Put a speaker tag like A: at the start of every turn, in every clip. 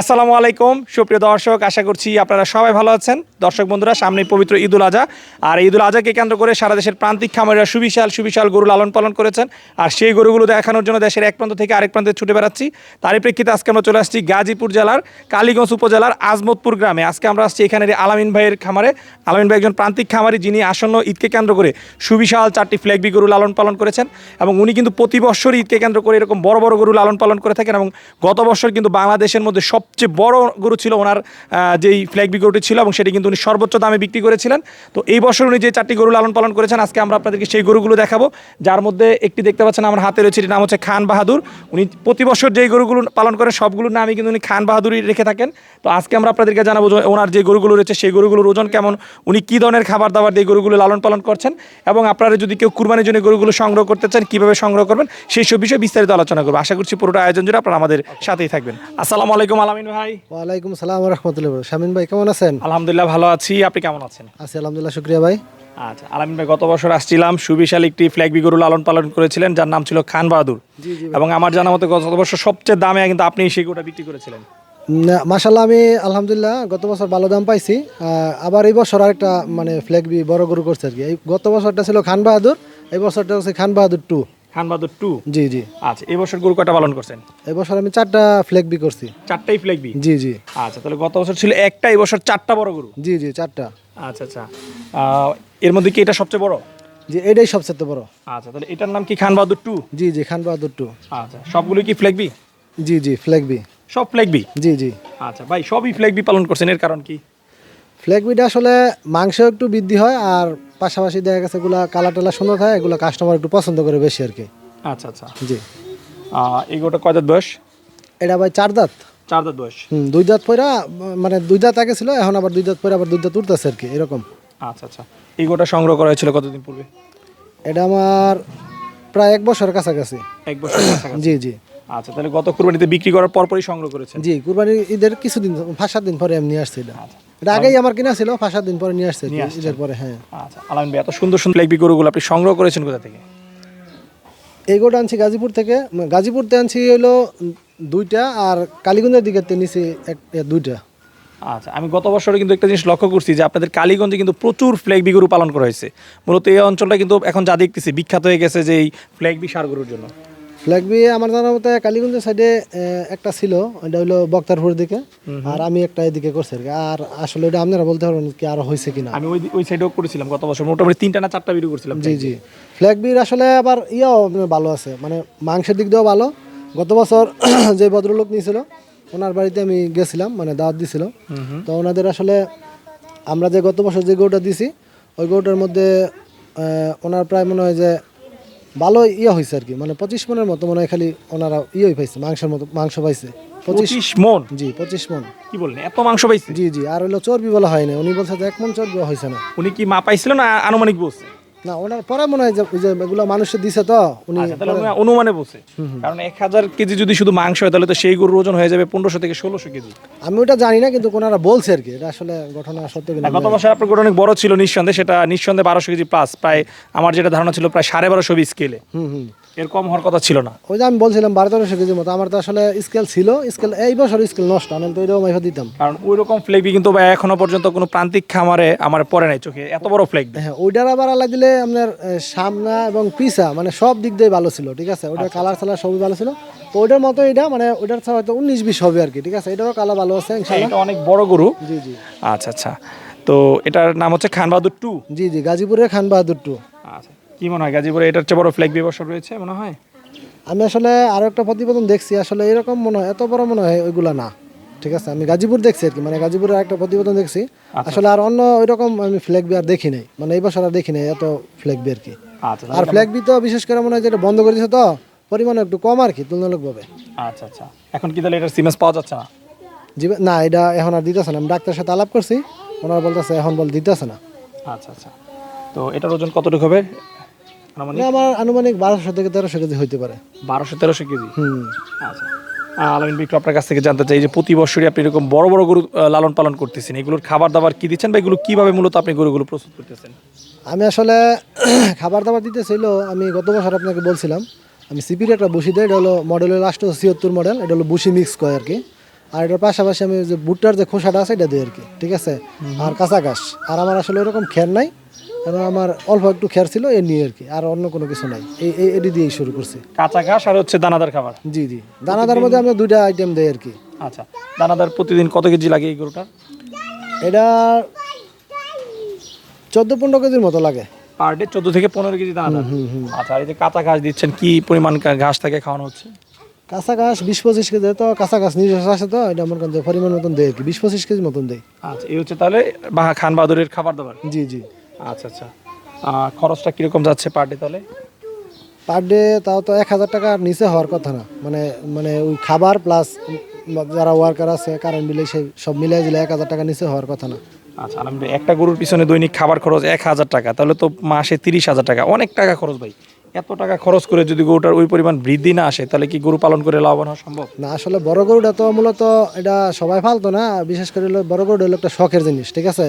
A: আসসালামু আলাইকুম, সুপ্রিয় দর্শক, আশা করছি আপনারা সবাই ভালো আছেন। দর্শক বন্ধুরা সামনে পবিত্র ঈদুল আজহা আর ঈদুল আজহাকে কেন্দ্র করে সারা দেশের প্রান্তিক খামারিরা সুবিশাল সুবিশাল গরু লালন পালন করেছেন। আর সেই গরুগুলো দেখানোর জন্য দেশের এক প্রান্ত থেকে আরেক প্রান্তে ছুটে বেড়াচ্ছি। তারই প্রেক্ষিতে আজকে আমরা চলে আসছি গাজীপুর জেলার কালীগঞ্জ উপজেলার আজমতপুর গ্রামে। আজকে আমরা আসছি এখানে আলামিন ভাইয়ের খামারে। আলামিন ভাই একজন প্রান্তিক খামারি যিনি আসন্ন ঈদকে কেন্দ্র করে সুবিশাল চারটি ফ্ল্যাগবি গরু লালন পালন করেছেন। এবং উনি কিন্তু প্রতি বছর ঈদকে কেন্দ্র করে এরকম বড় বড় গরু লালন পালন করে থাকেন এবং গত বছর কিন্তু বাংলাদেশের মধ্যে সবচেয়ে বড় গরু ছিল ওনার যেই ফ্ল্যাগবি গরুটি ছিল এবং সেটি কিন্তু উনি সর্বোচ্চ দামে বিক্রি করেছিলেন। তো এই বছর উনি যে চারটি গরু লালন পালন করেছেন, আজকে আমরা আপনাদেরকে সেই গরুগুলো দেখাবো। যার মধ্যে একটি দেখতে পাচ্ছেন আমার হাতে রয়েছে, এটির নাম হচ্ছে খান বাহাদুর। উনি প্রতি বছর যেই গরুগুলো পালন করে সবগুলোর নামই কিন্তু উনি খান বাহাদুরই রেখে থাকেন। তো আজকে আমরা আপনাদেরকে জানাব ওনার যে গরুগুলো রয়েছে, সেই গরুগুলোর ওজন কেমন, উনি কী ধরনের খাবার দাবার দিয়ে গরুগুলো লালন পালন করছেন এবং আপনারা যদি কেউ কুরবানির জন্য গরুগুলো সংগ্রহ করতে চান, কীভাবে সংগ্রহ করবেন, সেই সব বিষয়ে বিস্তারিত আলোচনা করব। আশা করছি পুরোটা আয়োজন জুড়ে আপনারা আমাদের সাথেই থাকবেন। আসসালামু আলাইকুম আলামিন ভাই।
B: ওয়ালাইকুম সালাম রহমতুল্লাহ শামিন ভাই কেমন আছেন?
A: আলহামদুলিল্লাহ ভালো আছি। আপনি কেমন আছেন?
B: আছি আলহামদুলিল্লাহ শুক্রিয়া ভাই।
A: আচ্ছা আলামিন ভাই গত বছর আসছিলাম সুবিশাল একটি ফ্ল্যাগবি গরু লালন পালন করেছিলেন যার নাম ছিল খান বাহাদুর। এবং আমার জানা মতে গত বছর সবচেয়ে দামে কিন্তু আপনি সেই গরুটা বিক্রি করেছিলেন।
B: মাসাল্লাহ আমি আলহামদুলিল্লাহ গত বছর ভালো দাম পাইছি। আবার এই বছর আরেকটা মানে ফ্ল্যাগবি বড় গরু করছে আর কি। এই গত বছরটা ছিল খান বাহাদুর এই বছরটা হচ্ছে খান বাহাদুর টু
A: খান বাহাদুর টু?
B: জি জি।
A: আচ্ছা এই বছর গরু কয়টা পালন করছেন?
B: এই বছর আমি চারটা ফ্ল্যাগবি করছি।
A: চারটাই ফ্ল্যাগবি
B: জি জি।
A: আচ্ছা তাহলে গত বছর ছিল একটা এই বছর চারটা বড় গরু?
B: জি জি চারটা।
A: আচ্ছা আচ্ছা। এর মধ্যে কি এটা সবচেয়ে বড়?
B: জি এটাই সবচেয়ে বড়।
A: আচ্ছা তাহলে এটার নাম কি খান বাহাদুর টু?
B: জি জি খান বাহাদুর টু।
A: আচ্ছা সবগুলো কি ফ্ল্যাগবি
B: জি জি ফ্ল্যাগবি
A: সব ফ্ল্যাগবি
B: জি জি।
A: আচ্ছা ভাই সবই ফ্ল্যাগবি পালন করছেন এর কারণ কি?
B: ফ্ল্যাগবিটা আসলে মাংস একটু বৃদ্ধি হয় আর পাশাপাশি দেখা গেছে এগুলা কালার টালার সুন্দর হয় এগুলো কাস্টমার একটু পছন্দ করে বেশি আর কি।
A: আচ্ছা আচ্ছা।
B: জি।
A: গরুটা কয় দাঁত বয়স?
B: এটা ভাই চার দাঁত।
A: চার দাঁত বয়স।
B: হুম দুই দাঁত পয়রা মানে দুই দাঁত আগে ছিল এখন আবার দুই দাঁত পয়রা আবার দুই দাঁত উঠতেছে আর কি এরকম।
A: আচ্ছা আচ্ছা। এই গরুটা সংগ্রহ করা হয়েছিল কতদিন পূর্বে?
B: এটা আমার প্রায় এক বছরের কাছাকাছি।
A: এক বছর
B: জি জি।
A: আচ্ছা তাহলে গত কুরবানিতে বিক্রি করার পরপরই সংগ্রহ করেছেন?
B: জি কুরবানির ঈদের কিছুদিন পাঁচ সাত দিন পরে এমনি নিয়ে আসছি এটা। এটা আগেই আমার কিনা ছিল পাঁচ সাত দিন পরে নিয়ে আসছে। ঈদের পরে হ্যাঁ।
A: আচ্ছা আলামিন ভাই এত সুন্দর সুন্দর ফ্ল্যাগবি গরুগুলো আপনি সংগ্রহ করেছেন কোথা থেকে?
B: এই গোটা আনছি গাজীপুর থেকে। গাজীপুরতে আনছি হলো দুইটা আর কালীগঞ্জের দিকে নিছি এক দুইটা।
A: আচ্ছা আমি গত বছরে কিন্তু একটা জিনিস লক্ষ্য করছি যে আপনাদের কালীগঞ্জে কিন্তু প্রচুর ফ্ল্যাগবি গরু পালন করা হয়েছে। মূলত এই অঞ্চলটা কিন্তু এখন যা দেখতেছি বিখ্যাত হয়ে গেছে যে এই ফ্ল্যাগবি সার গরুর জন্য।
B: ফ্ল্যাগবি আমার জানা মতে কালীগঞ্জের সাইডে একটা ছিল এটা হলো বক্তারপুর দিকে আর আমি একটা এদিকে করছি আর কি। আর আসলে এটা আপনারা বলতে পারবেন কি আরও হয়েছে কিনা।
A: আমি ওই ওই সাইডেও করেছিলাম গত বছর মোটামুটি তিনটা না চারটা ভিডিও করছিলাম
B: জি জি। ফ্ল্যাগবির আসলে আবার ইয়াও ভালো আছে মানে মাংসের দিক দিয়েও ভালো। গত বছর যে ভদ্রলোক নিয়েছিল ওনার বাড়িতে আমি গেছিলাম মানে দাওয়াত দিছিল তো ওনাদের আসলে আমরা যে গত বছর যে গরুটা দিছি ওই গরুটার মধ্যে ওনার প্রায় মনে হয় যে ভালো ইয়ে হয়েছে আর কি। মানে পঁচিশ মনের মতো মনে হয় খালি ওনারা ইয়ে পাইছে মাংসের মতো মাংস পাইছে। পঁচিশ
A: মন?
B: জি পঁচিশ মন।
A: কি বললেন? এত মাংস পাইছে?
B: জি জি আর হলো চর্বি বলা হয়নি উনি বলছে যে এক মন চর্বি হয়েছে না।
A: উনি কি মা পাইছিল না আনুমানিক বলছে?
B: না ওনার পরে মনে হয় যে ওই যে এগুলো মানুষে দিছে তো উনি
A: আচ্ছা তাহলে অনুমানে বলছে। কারণ এক হাজার কেজি যদি শুধু মাংস হয় তাহলে তো সেই গরুর ওজন হয়ে যাবে পনেরোশো থেকে ষোলোশো কেজি।
B: আমি ওটা জানি না কিন্তু ওনারা বলছে আর কি। এটা আসলে ঘটনা সত্য কিনা
A: আর গত বছর আপনার গরু অনেক বড় ছিল নিঃসন্দেহে সেটা নিঃসন্দেহে বারোশো কেজি প্লাস প্রায় আমার যেটা ধারণা ছিল প্রায় সাড়ে বারোশো স্কেলে
B: হুম হুম।
A: এর কম হওয়ার কথা ছিল না।
B: ওই যে আমি বলছিলাম বারো তেরোশো কেজির মতো আমার তো আসলে স্কেল ছিল স্কেল এই বছর স্কেল নষ্ট আমি তো এরকম মাইফা দিতাম।
A: কারণ ওই রকম ফ্লেগবি কিন্তু ভাই এখনও পর্যন্ত কোনো প্রান্তিক খামারে আমার পরে নাই চোখে এত বড় ফ্লেগ
B: হ্যাঁ ওইটার আবার আলাদা দিলে আপনার সামনা এবং পিসা মানে সব দিক দিয়ে ভালো ছিল ঠিক আছে? ওটার কালার সালার সবই ভালো ছিল। তো ওইটার মতো এটা মানে ওইটার ছাড়া হয়তো উনিশ বিশ হবে আর কি ঠিক আছে? এটারও কালার ভালো আছে
A: এটা অনেক বড় গরু।
B: জি জি।
A: আচ্ছা আচ্ছা। তো এটার নাম হচ্ছে খান বাহাদুর টু।
B: জি জি গাজীপুরের খান বাহাদুর টু।
A: আচ্ছা। কি মনে হয়? গাজীপুরে এটার চেয়ে বড় ফ্ল্যাগ ব্যবসা রয়েছে মনে হয়?
B: আমি আসলে আরও একটা প্রতিবেদন দেখছি আসলে এরকম মনে হয় এত বড় মনে হয় ওইগুলা না। ঠিক আছে আমি গাজীপুর দেখছি আর কি মানে গাজীপুরের একটা প্রতিবেদন দেখছি। আসলে আর অন্য ওই রকম আমি ফ্ল্যাগ বি আর দেখি নাই মানে এই বছর আর দেখি নাই এত ফ্ল্যাগ বি আর কি।
A: আচ্ছা
B: আর ফ্ল্যাগ বি তো বিশেষ করে মনে হয় যেটা বন্ধ করে দিয়েছে তো পরিমাণ একটু কম আর কি তুলনামূলকভাবে।
A: আচ্ছা আচ্ছা। এখন কি তাহলে এটার সিমেন্স পাওয়া যাচ্ছে না?
B: জীবে- না এটা এখন আর দিতেছে না। আমি ডাক্তারের সাথে আলাপ করছি ওনারা বলতেছে এখন বল দিতেছে না।
A: আচ্ছা আচ্ছা। তো এটার ওজন কতটুকু হবে?
B: আমার আনুমানিক বারোশো থেকে তেরোশো কেজি হইতে পারে।
A: বারোশো তেরোশো কেজি?
B: হুম।
A: আচ্ছা। আহ, বিক্রম আপনার কাছ থেকে জানতে চাই যে প্রতি বছরই আপনি এরকম বড় বড় গরু লালন পালন করতেছেন। এগুলোর খাবার দাবার কি দিচ্ছেন বা এগুলো কীভাবে মূলত আপনি গরুগুলো প্রস্তুত করতেছেন?
B: আমি আসলে খাবার দাবার দিতে ছিল আমি গত বছর আপনাকে বলছিলাম আমি সিপির একটা বসি দেয় এটা হলো মডেলের লাস্ট ছিয়াত্তর মডেল এটা হলো বুসি মিক্স করে আর কি। আর এটার পাশাপাশি আমি যে ভুট্টার যে খোসাটা আছে এটা দিই আর কি ঠিক আছে? আর কাঁচা ঘাস। আর আমার আসলে এরকম খের নাই কারণ আমার অল্প একটু খের ছিল এ নিয়ে আর কি আর অন্য কোনো কিছু নাই। এই এটি দিয়েই শুরু করছি।
A: কাঁচা ঘাস আর হচ্ছে দানাদার খাবার?
B: জি জি। দানাদার মধ্যে আমরা দুইটা আইটেম দেই আর কি।
A: আচ্ছা দানাদার প্রতিদিন কত কেজি লাগে এই গরুটার?
B: এটা চোদ্দ পনেরো কেজির মতো লাগে।
A: পার ডে চোদ্দ থেকে পনেরো কেজি দানাদার? আচ্ছা আর এই যে কাঁচা ঘাস দিচ্ছেন কি পরিমাণ ঘাস থেকে খাওয়ানো হচ্ছে?
B: কাঁচা ঘাস বিশ পঁচিশ কেজি তো কাঁচা ঘাস নিজস্ব আছে তো এটা আমার কাছে পরিমাণ মতন দেয় আর কি বিশ পঁচিশ কেজি মতন দেয়
A: আচ্ছা এই হচ্ছে তাহলে বা খান বাহাদুরের খাবার দাবার?
B: জি জি।
A: আচ্ছা আচ্ছা। খরচটা কীরকম যাচ্ছে পার ডে তাহলে?
B: পার ডে তাও তো এক হাজার টাকার নিচে হওয়ার কথা না। মানে মানে ওই খাবার প্লাস যারা ওয়ার্কার আছে কারেন্ট বিলে সেই সব মিলাই দিলে এক হাজার টাকা নিচে হওয়ার কথা না।
A: আচ্ছা আলহামদুলিল্লাহ। একটা গরুর পিছনে দৈনিক খাবার খরচ এক হাজার টাকা। তাহলে তো মাসে তিরিশ হাজার টাকা। অনেক টাকা খরচ ভাই। এত টাকা খরচ করে যদি গরুটার ওই পরিমাণ বৃদ্ধি না আসে তাহলে কি গরু পালন করে লাভবান হওয়া সম্ভব?
B: না আসলে বড় গরুটা তো মূলত এটা সবাই ফালতো না। বিশেষ করে বড় গরুটা হলো একটা শখের জিনিস ঠিক আছে?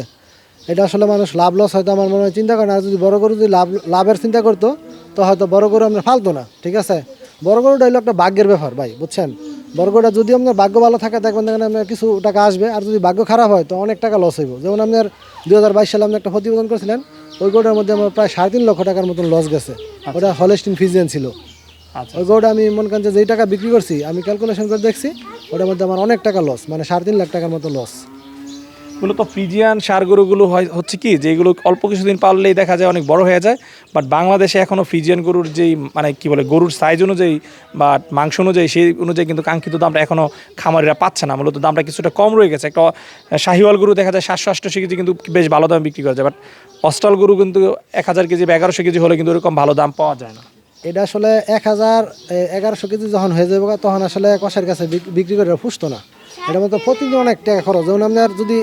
B: এটা আসলে মানুষ লাভ লস হয়তো আমার মনে হয় চিন্তা করে না। আর যদি বড় গরু যদি লাভ লাভের চিন্তা করতো তো হয়তো বড় গরু আমরা ফালতো না ঠিক আছে? বড় গরুটা হলো একটা ভাগ্যের ব্যাপার ভাই বুঝছেন? বড় গরুটা যদি আপনার ভাগ্য ভালো থাকে দেখবেন দেখেন আপনার কিছু টাকা আসবে আর যদি ভাগ্য খারাপ হয় তো অনেক টাকা লস হইব। যেমন আপনার দুই হাজার বাইশ সালে আপনি একটা প্রতিবেদন করেছিলেন ওই গরুটার মধ্যে আমার প্রায় সাড়ে তিন লক্ষ টাকার মতন লস গেছে। ওটা হলেস্টিন ফিজিয়ান ছিল।
A: আচ্ছা।
B: ওই গরুটা আমি মনে করেন যে যেই টাকা বিক্রি করছি আমি ক্যালকুলেশন করে দেখছি ওটার মধ্যে আমার অনেক টাকা লস মানে সাড়ে তিন লাখ টাকার মতো লস
A: মূলত ফ্রিজিয়ান সার গরুগুলো হয় হচ্ছে কি যে এগুলো অল্প কিছুদিন পাললেই দেখা যায় অনেক বড় হয়ে যায় বাট বাংলাদেশে এখনও ফ্রিজিয়ান গরুর যেই মানে কি বলে গরুর সাইজ অনুযায়ী বা মাংস অনুযায়ী সেই অনুযায়ী কিন্তু কাঙ্ক্ষিত দামটা এখনও খামারিরা পাচ্ছে না। মূলত দামটা কিছুটা কম রয়ে গেছে। একটা শাহিওয়াল গরু দেখা যায় সাতশো আটশো কেজি কিন্তু বেশ ভালো দামে বিক্রি করা যায় বাট অস্টাল গরু কিন্তু এক হাজার কেজি বা এগারোশো কেজি হলে কিন্তু ওরকম ভালো দাম পাওয়া যায় না।
B: এটা আসলে এক হাজার এগারোশো কেজি যখন হয়ে যাবে তখন আসলে কষার কাছে বিক- বিক্রি করে পুষতো না। এটা মতো প্রতিদিন অনেক টাকা খরচ। যেমন আপনার যদি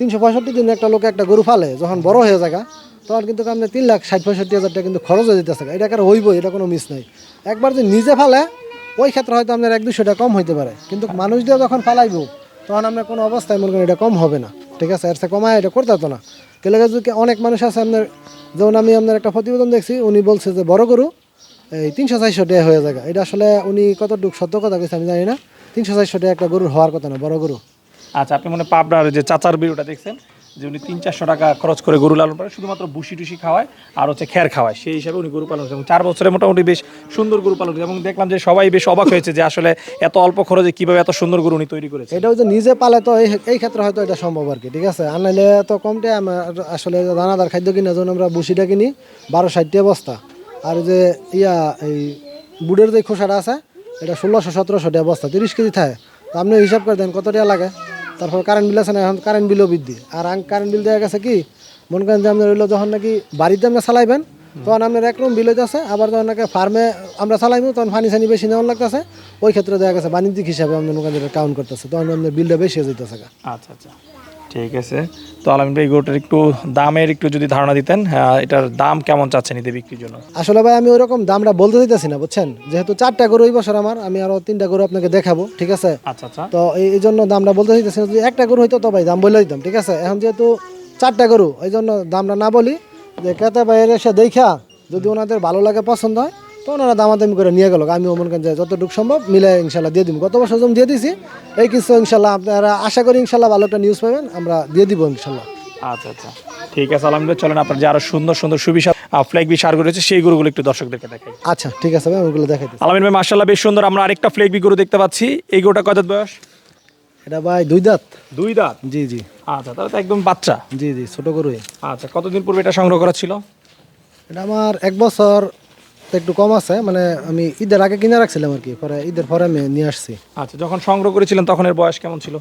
B: তিনশো পঁয়ষট্টি দিন একটা লোক একটা গরু ফালে, যখন বড় হয়ে যায় তখন কিন্তু আপনার তিন লাখ ষাট পঁয়ষট্টি হাজার টাকা কিন্তু খরচ হয়ে যেতেছে এটা কার হইব এটা কোনো মিস নাই। একবার যদি নিজে ফালে, ওই ক্ষেত্রে হয়তো আপনার এক দুশো টাকা কম হইতে পারে। কিন্তু মানুষ দিয়ে যখন ফালাইব, তখন আপনার কোনো অবস্থায় মনে করেন এটা কম হবে না। ঠিক আছে, এর থেকে কমায় এটা করতে হতো না। কেলে অনেক মানুষ আছে আপনার, যেমন আমি আপনার একটা প্রতিবেদন দেখছি, উনি বলছে যে বড় গরু, এই তিনশো চারশো টাকা হয়ে যায় এটা আসলে উনি কতটুকু সত্য কথা কইছে আমি জানি না। তিনশো চারশো টাকা একটা গরুর হওয়ার কথা না, বড় গরু।
A: আচ্ছা আপনি মনে পাবনার যে চাচার বিরুটা দেখছেন, যে উনি তিন চারশো টাকা খরচ করে গরু লালন করে শুধুমাত্র বুসি টুসি খাওয়ায় আর হচ্ছে খ্যার খাওয়ায়। সেই হিসাবে উনি গরু পালন এবং চার বছরে মোটামুটি বেশ সুন্দর গরু পালন এবং দেখলাম যে সবাই বেশ অবাক হয়েছে যে আসলে এত অল্প খরচে কীভাবে এত সুন্দর গরু উনি তৈরি করেছে।
B: এটাও যে নিজে পালে তো এই ক্ষেত্রে হয়তো এটা সম্ভব আর কি, ঠিক আছে? আর নাহলে তো কমটে আসলে দানাদার খাদ্য কিনা যখন আমরা বুসিটা কিনি, বারো ষাটটা বস্তা আর যে ইয়া, এই বুড়ের যে খোসাটা আছে, এটা ষোলোশো সতেরোশো টাকা বস্তা তিরিশ কেজি থাকে। তো আপনি হিসাব করে দেন কত টাকা লাগে? তারপর কারেন্ট বিল আছে না, এখন কারেন্ট বিলও বৃদ্ধি। আর কারেন্ট বিল দেওয়া গেছে কি, মনে করেন যে আপনার হইল যখন নাকি বাড়িতে আমরা চালাইবেন, তখন আপনার এক রুম বিল হইতেছে আবার যখন নাকি ফার্মে আমরা চালাইবো, তখন পানি সানি বেশি নেওয়ার লাগতেছে, ওই ক্ষেত্রে দেখা গেছে বাণিজ্যিক হিসাবে আপনার মনে করেন কাউন্ট করতেছে, তখন আপনার বিলটা বেশি হয়ে যেতেছে
A: আচ্ছা আচ্ছা। ঠিক আছে। তো আলামিন ভাই গরুটার একটু দামের একটু যদি ধারণা দিতেন হ্যাঁ, এটার দাম কেমন চাচ্ছেন এতে বিক্রির জন্য?
B: আসলে ভাই আমি ওরকম দামটা বলতে দিতেছি না বুঝছেন? যেহেতু চারটা গরু এই বছর আমার আমি আরও তিনটা গরু আপনাকে দেখাবো ঠিক আছে?
A: আচ্ছা আচ্ছা।
B: তো এই এই জন্য দামটা বলতে দিতেছি না যদি একটা গরু হইতো তো ভাই দাম বলে দিতাম ঠিক আছে? এখন যেহেতু চারটা গরু এই জন্য দামটা না বলি যে ক্রেতা ভাইয়ের এসে দেখা যদি ওনাদের ভালো লাগে পছন্দ হয় তো ওনারা দামাদামি করে নিয়ে গেল। আমি মনে করেন যে যতটুকু সম্ভব মিলে ইনশাল্লাহ দিয়ে দিব। গত বছর যেমন দিয়ে দিছি এই কিছু ইনশাল্লাহ আপনারা আশা করি ইনশাল্লাহ ভালো একটা নিউজ পাবেন আমরা দিয়ে দিব ইনশাল্লাহ
A: আচ্ছা আচ্ছা। ঠিক আছে আলহামদুলিল্লাহ চলেন আপনার যে আরও সুন্দর সুন্দর সুবিশাল ফ্ল্যাগ বি সার রয়েছে সেই গরুগুলো একটু দর্শকদেরকে দেখাই।
B: আচ্ছা ঠিক আছে ভাই ওগুলো দেখাই
A: আলামিন ভাই মার্শাল্লাহ বেশ সুন্দর আমরা আরেকটা ফ্ল্যাগ বি গরু দেখতে পাচ্ছি। এই গরুটা কত বয়স?
B: এটা ভাই দুই দাঁত
A: দুই দাঁত
B: জি জি।
A: আচ্ছা তাহলে তো একদম বাচ্চা।
B: জি জি ছোট গরু
A: আচ্ছা কতদিন পূর্বে এটা সংগ্রহ করা ছিল?
B: এটা আমার এক বছর তো একটু কম আছে মানে আমি ঈদের আগে কিনে রাখছিলাম আর কি পরে ঈদের পরে আমি নিয়ে আসছি।
A: আচ্ছা যখন সংগ্রহ করেছিলেন তখন এর বয়স কেমন ছিল?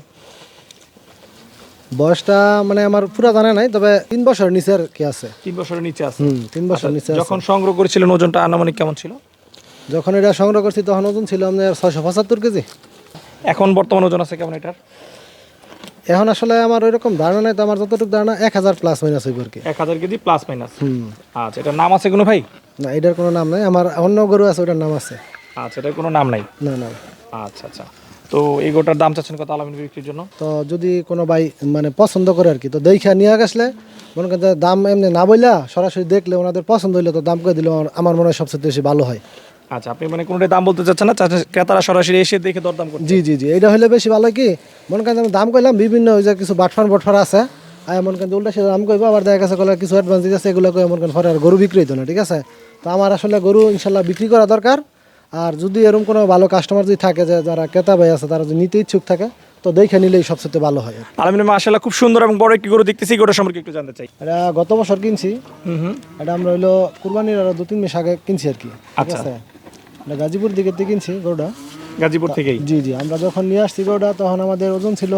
B: বয়সটা মানে আমার পুরা জানা নাই তবে তিন বছর নিচের কি আছে।
A: তিন বছরের নিচে আছে?
B: হুম তিন বছর নিচে আছে।
A: যখন সংগ্রহ করেছিলেন ওজনটা আনুমানিক কেমন ছিল?
B: যখন এটা সংগ্রহ করছি তখন ওজন ছিল আপনার ছয়শো পঁচাত্তর কেজি।
A: এখন বর্তমান ওজন আছে কেমন এটার?
B: এখন আসলে আমার ওইরকম ধারণা নাই তো আমার যতটুকু ধারণা এক হাজার প্লাস মাইনাস হইব আর কি।
A: এক হাজার কেজি প্লাস মাইনাস আচ্ছা এটার নাম আছে কোনো ভাই?
B: না এটার কোনো নাম নাই আমার অন্য গরু আছে ওটার নাম আছে।
A: আচ্ছা এটার কোনো নাম নাই?
B: না না।
A: আচ্ছা আচ্ছা। তো এই গোটার দাম চাচ্ছেন কত আলামিন বিক্রির জন্য?
B: তো যদি কোনো ভাই মানে পছন্দ করে আর কি তো দেখা নিয়ে আসলে মনে করেন দাম এমনি না বইলা সরাসরি দেখলে ওনাদের পছন্দ হইলে তো দাম করে দিলে আমার মনে হয় সবচেয়ে বেশি ভালো হয়।
A: আচ্ছা আপনি মানে কোনোটাই দাম বলতে চাচ্ছেন না ক্রেতারা সরাসরি এসে দেখে দরদাম করতে।
B: জি জি জি এটা হলে বেশি ভালো কি? মনে করেন আমি দাম কইলাম বিভিন্ন ওই যে কিছু বাটফার বটফার আছে আর মনে করেন উল্টা সে দাম কইবো আবার দেখা গেছে কলে কিছু অ্যাডভান্স দিতেছে এগুলো কই মনে করেন পরে আর গরু বিক্রি হইতো না ঠিক আছে? তো আমার আসলে গরু ইনশাল্লাহ বিক্রি করা দরকার আর যদি এরকম কোনো ভালো কাস্টমার যদি থাকে যে যারা ক্রেতা ভাই আছে তারা যদি নিতে ইচ্ছুক থাকে তো দেখে নিলেই সবচেয়ে ভালো হয়।
A: আলামিন মাশাআল্লাহ খুব সুন্দর এবং বড় একটি গরু দেখতেছি গোটা সম্পর্কে একটু জানতে চাই।
B: এটা গত বছর কিনছি
A: হুম হুম।
B: এটা আমরা হইল কুরবানির আরও দু তিন মাস আগে কিনছি আর কি
A: আচ্ছা।
B: এটা গাজীপুর দিকে থেকে কিনছি গরুটা।
A: গাজীপুর থেকেই?
B: জি জি আমরা যখন নিয়ে আসছি গরুটা তখন আমাদের ওজন ছিল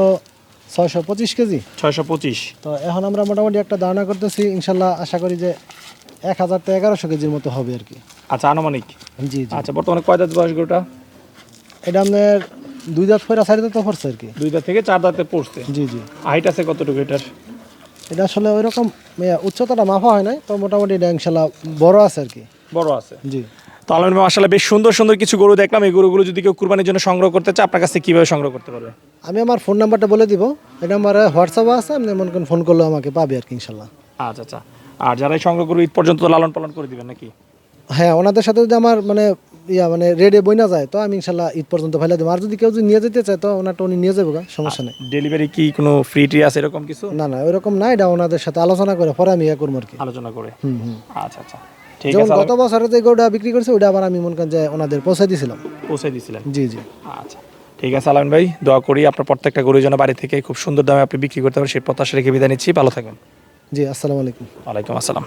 B: ছয়শো পঁচিশ কেজি।
A: ছয়শো পঁচিশ।
B: তো এখন আমরা মোটামুটি একটা ধারণা করতেছি ইনশাল্লাহ আশা করি যে এক হাজার থেকে এগারোশো কেজির মতো হবে আর কি।
A: আচ্ছা আনুমানিক?
B: জি জি।
A: আচ্ছা বর্তমানে কয় দাঁত বয়স গরুটা?
B: এটা আপনার দুই দাঁত ফেরা সাইডে তো পড়ছে আর কি।
A: দুই দাঁত থেকে চার দাঁতে পড়ছে?
B: জি জি।
A: হাইট আছে কতটুকু এটার?
B: এটা আসলে ওই রকম উচ্চতাটা মাফা হয় নাই তো মোটামুটি এটা ইনশাল্লাহ বড় আছে আর কি।
A: বড় আছে?
B: জি।
A: তো আলমিন মাশাআল্লাহ বেশ সুন্দর সুন্দর কিছু গরু দেখলাম। এই গরুগুলো যদি কেউ কুরবানির জন্য সংগ্রহ করতে চায় আপনার কাছ কীভাবে সংগ্রহ করতে পারবে?
B: আমি আমার ফোন নাম্বারটা বলে দিব। এটা আমার হোয়াটসঅ্যাপে আছে আপনি মনে করেন ফোন করলেও আমাকে পাবে আর কি ইনশাল্লাহ
A: আচ্ছা আচ্ছা। আর যারা এই সংগ্রহ করবে ঈদ পর্যন্ত তো লালন পালন করে দিবেন নাকি?
B: হ্যাঁ ওনাদের সাথে যদি আমার মানে ইয়া মানে রেডে বই না যায় তো আমি ইনশাল্লাহ ঈদ পর্যন্ত ফেলে দেবো। আর যদি কেউ যদি নিয়ে যেতে চায় তো ওনারটা উনি নিয়ে যাব সমস্যা নেই।
A: ডেলিভারি কি কোনো ফ্রি ট্রি আছে এরকম কিছু?
B: না না ওইরকম না এটা ওনাদের সাথে আলোচনা করে পরে আমি ইয়া করব আর কি।
A: আলোচনা করে।
B: হুম হুম।
A: আচ্ছা আচ্ছা।
B: যেমন গত বছরে যে গরুটা বিক্রি করছে ওটা আবার আমি মনে করেন যে ওনাদের পৌঁছে দিয়েছিলাম
A: পৌঁছে দিয়েছিলেন
B: জি জি।
A: আচ্ছা ঠিক আছে আলমিন ভাই দোয়া করি আপনার প্রত্যেকটা গরু যেন বাড়ি থেকে খুব সুন্দর দামে আপনি বিক্রি করতে পারেন সেই প্রত্যাশা রেখে বিদায় নিচ্ছি। ভালো থাকবেন।
B: জি আসসালামু আলাইকুম।
A: ওয়ালাইকুম আসসালাম।